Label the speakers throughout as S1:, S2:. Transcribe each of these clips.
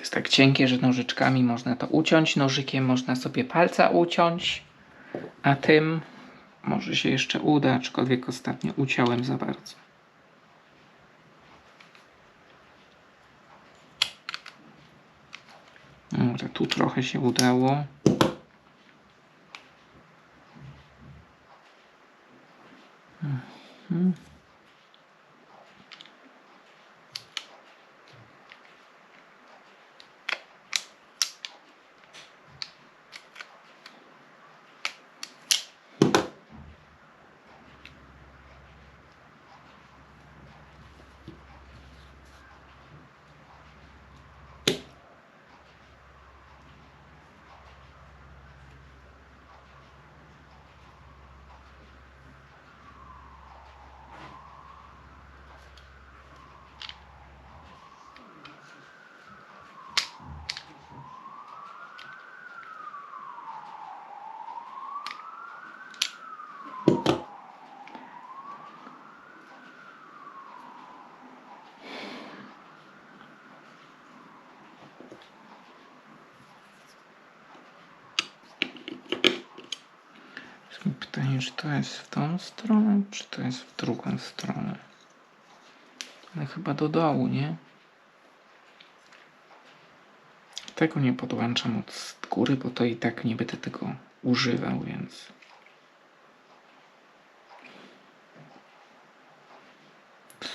S1: Jest tak cienkie, że nożyczkami można to uciąć, nożykiem można sobie palca uciąć, a tym może się jeszcze uda, aczkolwiek ostatnio uciąłem za bardzo. Dobra, tu trochę się udało. Mhm. Jest mi Pytanie, czy to jest w tą stronę, czy to jest w drugą stronę. Ale chyba do dołu, nie? Tego nie podłączam od góry, bo to i tak nie będę tego używał, więc.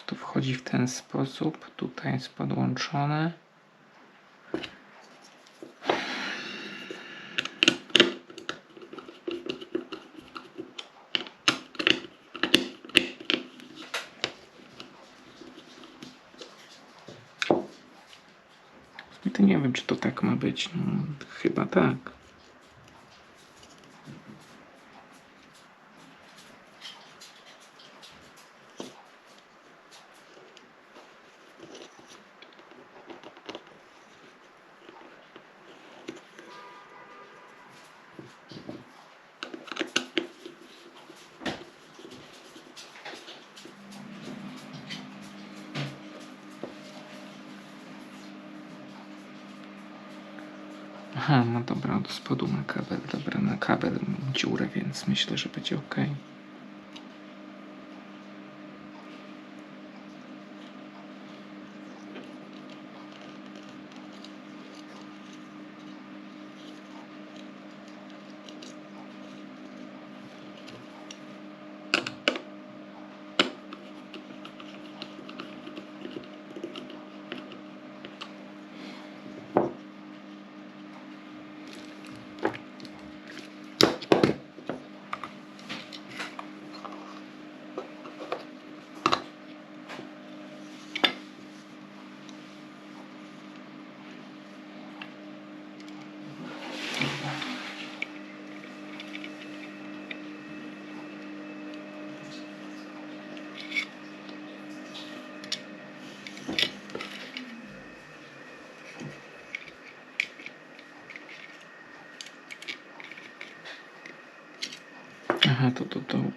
S1: To wchodzi w ten sposób. Tutaj jest podłączone. To nie wiem, czy to tak ma być. No, chyba tak. Aha, no dobra, od spodu ma kabel. Dobra, na kabel dziurę, więc myślę, że będzie ok. Aha, to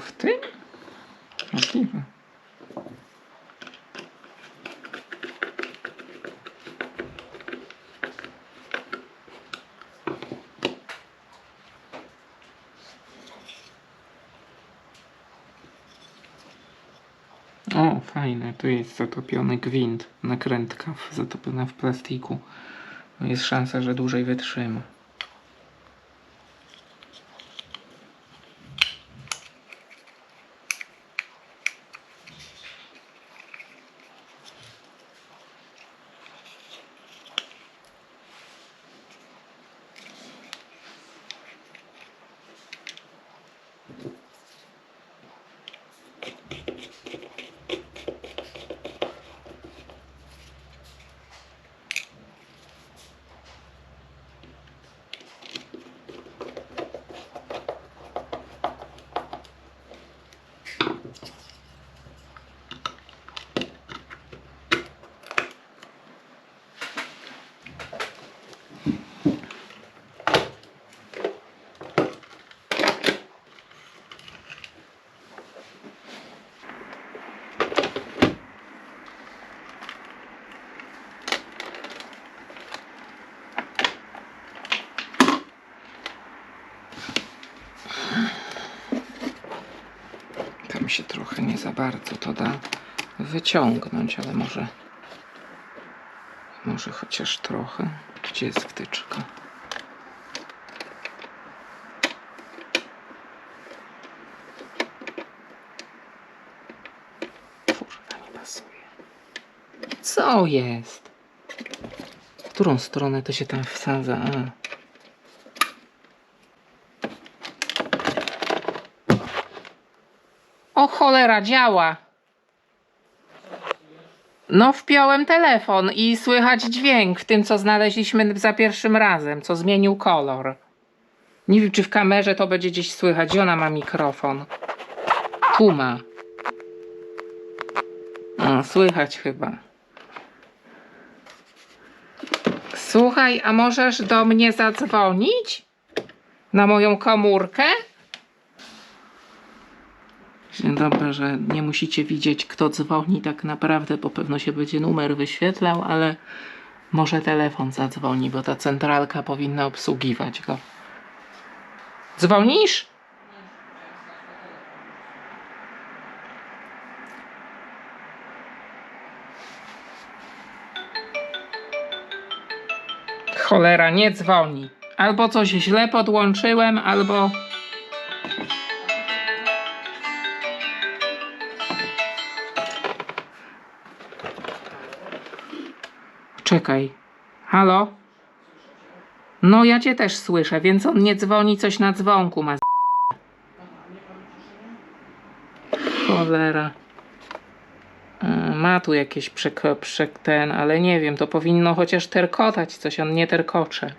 S1: w tym? Możliwe. O, fajne. Tu jest zatopiony gwint, nakrętka zatopiona w plastiku. Jest szansa, że dłużej wytrzyma. Bardzo to da wyciągnąć, ale może może chociaż trochę. Gdzie jest wtyczka? Kurwa, nie pasuje. Co jest? W którą stronę to się tam wsadza? A. O cholera, działa. No, wpiąłem telefon i słychać dźwięk w tym, co znaleźliśmy za pierwszym razem, co zmienił kolor. Nie wiem, czy w kamerze to będzie gdzieś słychać. Ona ma mikrofon? Tu ma. Słychać chyba. Słuchaj, a możesz do mnie zadzwonić? Na moją komórkę? Dzień dobry, że nie musicie widzieć, kto dzwoni tak naprawdę, bo pewno się będzie numer wyświetlał, ale może telefon zadzwoni, bo ta centralka powinna obsługiwać go. Dzwonisz? Cholera, nie dzwoni. Albo coś źle podłączyłem, albo. Czekaj. Halo? No ja cię też słyszę, więc on nie dzwoni, coś na dzwonku ma. z- Cholera. E, Ma tu jakieś przek, przek ten, ale nie wiem, to powinno chociaż terkotać coś, on nie terkocze.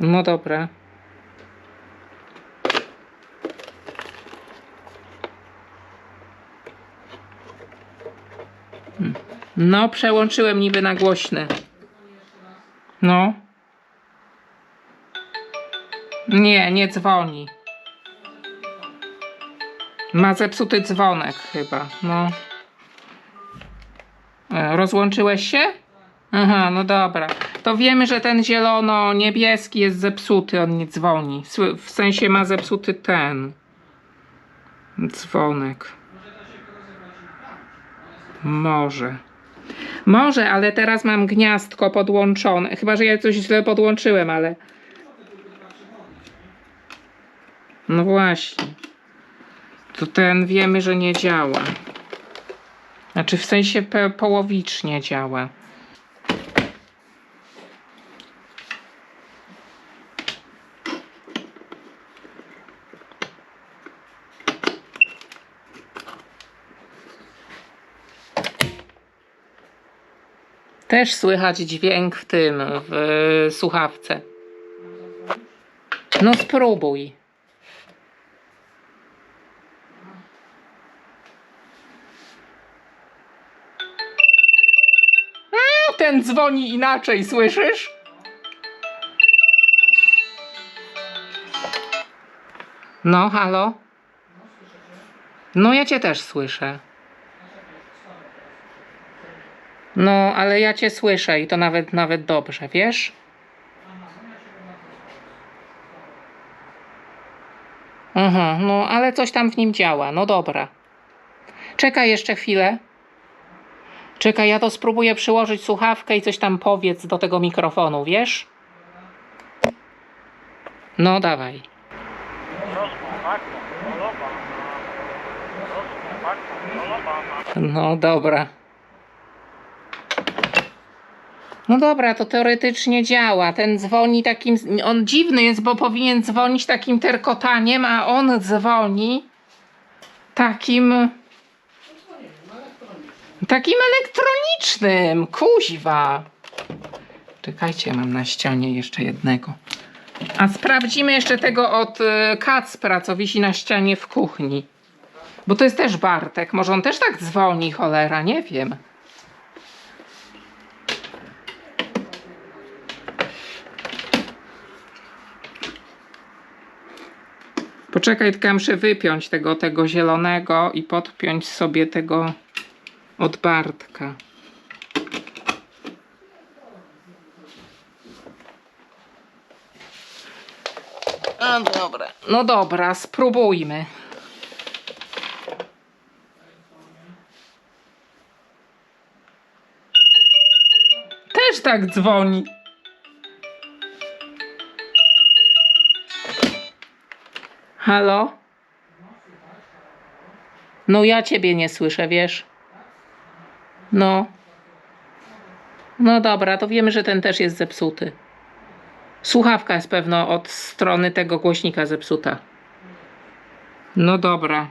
S1: No dobra. No, przełączyłem niby na głośny. No. Nie, nie dzwoni. Ma zepsuty dzwonek chyba, no. E, Rozłączyłeś się? Aha, no dobra. To wiemy, że ten zielono-niebieski jest zepsuty, on nie dzwoni. W sensie ma zepsuty ten. Dzwonek. Może. Może, ale teraz mam gniazdko podłączone. Chyba, że ja coś źle podłączyłem, ale. No właśnie. To ten wiemy, że nie działa. Znaczy w sensie połowicznie działa. Też słychać dźwięk w tym, w e, słuchawce. No spróbuj. Ten dzwoni inaczej, słyszysz? No, halo? No, ja cię też słyszę. No, ale ja cię słyszę i to nawet nawet dobrze, wiesz? Aha, no ale coś tam w nim działa. No dobra. Czekaj jeszcze chwilę. Czekaj, ja to spróbuję przyłożyć słuchawkę i coś tam powiedz do tego mikrofonu, wiesz? No dawaj. No dobra. No dobra, to teoretycznie działa. Ten dzwoni takim. On dziwny jest, bo powinien dzwonić takim terkotaniem, a on dzwoni takim. Takim elektronicznym. Kuźwa. Czekajcie, mam na ścianie jeszcze jednego. A sprawdzimy jeszcze tego od y, Kacpra, co wisi na ścianie w kuchni. Bo to jest też Bartek. Może on też tak dzwoni, cholera, nie wiem. Poczekaj, tylko ja muszę wypiąć tego, tego zielonego i podpiąć sobie tego od Bartka. A dobra, No dobra, spróbujmy. Też tak dzwoni. Halo? No ja ciebie nie słyszę, wiesz? No. No dobra, to wiemy, że ten też jest zepsuty. Słuchawka jest pewno od strony tego głośnika zepsuta. No dobra.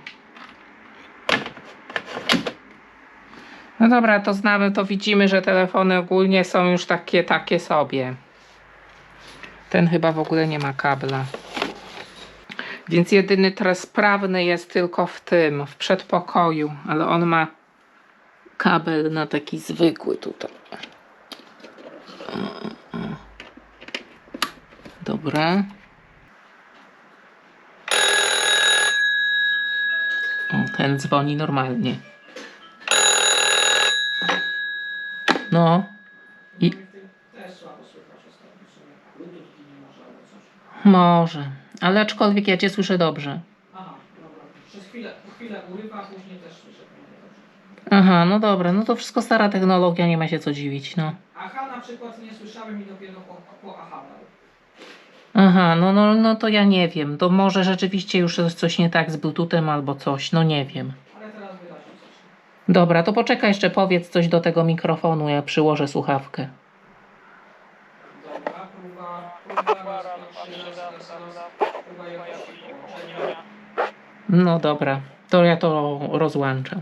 S1: No dobra, to znamy, to widzimy, że telefony ogólnie są już takie, takie sobie. Ten chyba w ogóle nie ma kabla. Więc jedyny teraz sprawny jest tylko w tym, w przedpokoju, ale on ma kabel na taki zwykły tutaj. Dobra. O, ten dzwoni normalnie. No. I... Może. Ale aczkolwiek ja cię słyszę dobrze.
S2: Aha, dobra. Przez chwilę, chwilę urywa, później też słyszę.
S1: Aha, no dobra, no to wszystko stara technologia, nie ma się co dziwić, no.
S2: Aha na przykład nie słyszałem i dopiero po, po aha.
S1: Aha, no, no, no to ja nie wiem. To może rzeczywiście już jest coś nie tak z Bluetoothem albo coś, no nie wiem.
S2: Ale teraz wyraźnie słyszę.
S1: Dobra, to poczekaj jeszcze powiedz coś do tego mikrofonu, ja przyłożę słuchawkę. No dobra, to ja to rozłączam.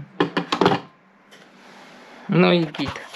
S1: No i git.